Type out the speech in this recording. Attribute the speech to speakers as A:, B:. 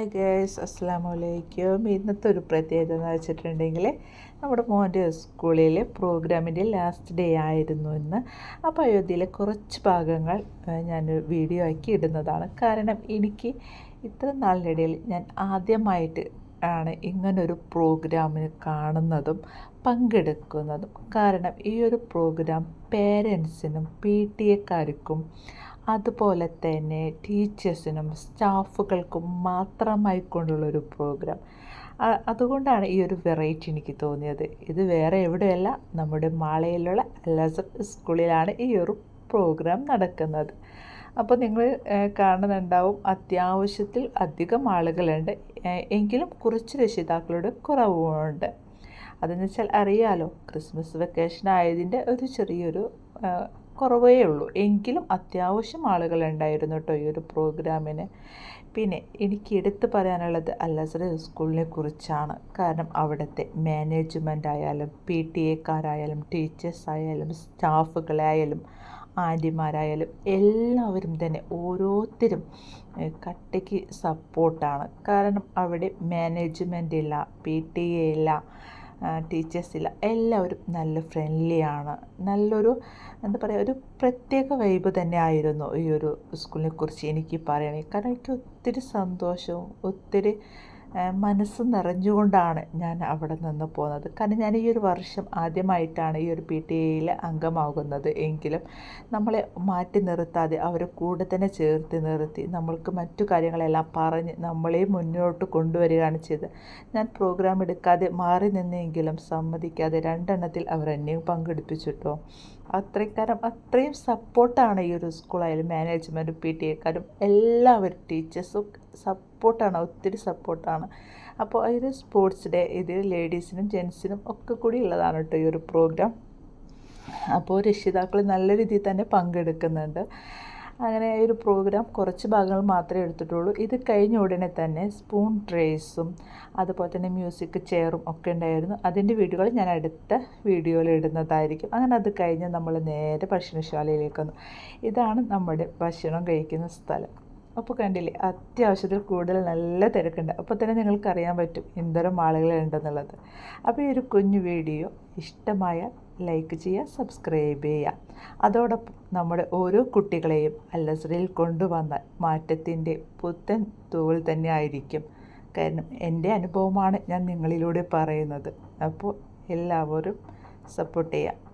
A: Hi girls അസ്സാം വലൈക്കും ഇന്നത്തെ ഒരു പ്രത്യേകത എന്ന് വെച്ചിട്ടുണ്ടെങ്കിൽ നമ്മുടെ മോന്റെ സ്കൂളിലെ പ്രോഗ്രാമിന്റെ ലാസ്റ്റ് ഡേ ആയിരുന്നു ഇന്ന്. അപ്പോൾ അയോധ്യയിലെ കുറച്ച് ഭാഗങ്ങൾ ഞാൻ വീഡിയോ ആക്കി ഇടുന്നതാണ്. കാരണം എനിക്ക് ഇത്ര നാളിനിടയിൽ ഞാൻ ആദ്യമായിട്ട് ആണ് ഇങ്ങനൊരു പ്രോഗ്രാമിന് കാണുന്നതും പങ്കെടുക്കുന്നതും. കാരണം ഈ ഒരു പ്രോഗ്രാം പേരൻസിനും പി ടി എക്കാർക്കും അതുപോലെ തന്നെ ടീച്ചേഴ്സിനും സ്റ്റാഫുകൾക്കും മാത്രമായി കൊണ്ടുള്ളൊരു പ്രോഗ്രാം. അതുകൊണ്ടാണ് ഈ ഒരു വെറൈറ്റി എനിക്ക് തോന്നിയത്. ഇത് വേറെ എവിടെയല്ല നമ്മുടെ മാളയിലുള്ള അല്ലാസർ സ്കൂളിലാണ് ഈ ഒരു പ്രോഗ്രാം നടക്കുന്നത്. അപ്പോൾ നിങ്ങൾ കാണുന്നുണ്ടാവും അത്യാവശ്യത്തിൽ അധികം ആളുകളുണ്ട്. എങ്കിലും കുറച്ച് രക്ഷിതാക്കളുടെ കുറവുമുണ്ട് അതെന്ന് വെച്ചാൽ അറിയാലോ ക്രിസ്മസ് വെക്കേഷൻ ആയതിന്റെ ഒരു ചെറിയൊരു കുറവേ ഉള്ളൂ. എങ്കിലും അത്യാവശ്യം ആളുകൾ ഉണ്ടായിരുന്നു കേട്ടോ ഈ ഒരു പ്രോഗ്രാമിന്. പിന്നെ എനിക്ക് എടുത്തു പറയാനുള്ളത് അല്ലസറ സ്കൂളിനെ കുറിച്ചാണ്. കാരണം അവിടുത്തെ മാനേജ്മെന്റ് ആയാലും പി ടി എക്കാരായാലും ടീച്ചേഴ്സ് ആയാലും സ്റ്റാഫുകളായാലും ആന്റിമാരായാലും എല്ലാവരും തന്നെ ഓരോരുത്തരും കട്ടയ്ക്ക് സപ്പോർട്ടാണ് കാരണം അവിടെ മാനേജ്മെന്റ് ഇല്ല പി ടി എ ഇല്ല ടീച്ചേഴ്സ് ഇല്ല. എല്ലാവരും നല്ല ഫ്രണ്ട്ലിയാണ് നല്ലൊരു എന്താ പറയുക ഒരു പ്രത്യേക വൈബ് തന്നെ ആയിരുന്നു ഈ ഒരു സ്കൂളിനെ കുറിച്ച് എനിക്ക് പറയണേ കാരണം എനിക്ക് ഒത്തിരി സന്തോഷവും ഒത്തിരി മനസ്സ് നിറഞ്ഞുകൊണ്ടാണ് ഞാൻ അവിടെ നിന്ന് പോകുന്നത് കാരണം ഞാൻ ഈ ഒരു വർഷം ആദ്യമായിട്ടാണ് ഈ ഒരു പി ടി എയിൽ അംഗമാകുന്നത്. എങ്കിലും നമ്മളെ മാറ്റി നിർത്താതെ അവരെ കൂടെ തന്നെ ചേർത്ത് നിർത്തി നമ്മൾക്ക് മറ്റു കാര്യങ്ങളെല്ലാം പറഞ്ഞ് നമ്മളെ മുന്നോട്ട് കൊണ്ടുവരികയാണ് ചെയ്തത്. ഞാൻ പ്രോഗ്രാം എടുക്കാതെ മാറി നിന്നെങ്കിലും സമ്മതിക്കാതെ രണ്ടെണ്ണത്തിൽ അവർ പങ്കെടുപ്പിച്ചിട്ടോ അത്രക്കാരം അത്രയും സപ്പോർട്ടാണ് ഈ ഒരു സ്കൂളായാലും മാനേജ്മെന്റും പി ടി എക്കാരും എല്ലാവരും ടീച്ചേഴ്സും സപ്പോർട്ടാണ് ഒത്തിരി സപ്പോർട്ടാണ്. അപ്പോൾ ഒരു സ്പോർട്സ് ഡേ ഇത് ലേഡീസിനും ജെൻസിനും ഒക്കെ കൂടി ഉള്ളതാണ് കേട്ടോ ഈ ഒരു പ്രോഗ്രാം. അപ്പോൾ രക്ഷിതാക്കൾ നല്ല രീതിയിൽ തന്നെ പങ്കെടുക്കുന്നുണ്ട്. അങ്ങനെ ഒരു പ്രോഗ്രാം കുറച്ച് ഭാഗങ്ങൾ മാത്രമേ എടുത്തിട്ടുള്ളൂ. ഇത് കഴിഞ്ഞ ഉടനെ തന്നെ സ്പൂൺ ട്രേസും അതുപോലെ തന്നെ മ്യൂസിക് ചെയറും ഒക്കെ ഉണ്ടായിരുന്നു. അതിന്റെ വീഡിയോകൾ ഞാൻ അടുത്ത വീഡിയോയിൽ ഇടുന്നതായിരിക്കും. അങ്ങനെ അത് കഴിഞ്ഞ് നമ്മൾ നേരെ ഭക്ഷണശാലയിലേക്ക് വന്നു. ഇതാണ് നമ്മുടെ ഭക്ഷണം കഴിക്കുന്ന സ്ഥലം. അപ്പോൾ കണ്ടില്ലേ അത്യാവശ്യത്തിൽ കൂടുതൽ നല്ല തിരക്കുണ്ട്. അപ്പോൾ തന്നെ നിങ്ങൾക്ക് അറിയാൻ പറ്റും എന്തോരം ആളുകളുണ്ടെന്നുള്ളത്. അപ്പോൾ ഈ ഒരു കുഞ്ഞു വീഡിയോ ഇഷ്ടമായ ലൈക്ക് ചെയ്യുക സബ്സ്ക്രൈബ് ചെയ്യുക. അതോടൊപ്പം നമ്മുടെ ഓരോ കുട്ടികളെയും അല്ലസറിയിൽ കൊണ്ടുവന്ന മാറ്റത്തിന്റെ പുത്തൻ തൂവൽ തന്നെ ആയിരിക്കും കാരണം എന്റെ അനുഭവമാണ് ഞാൻ നിങ്ങളിലൂടെ പറയുന്നത്. അപ്പോൾ എല്ലാവരും സപ്പോർട്ട് ചെയ്യുക.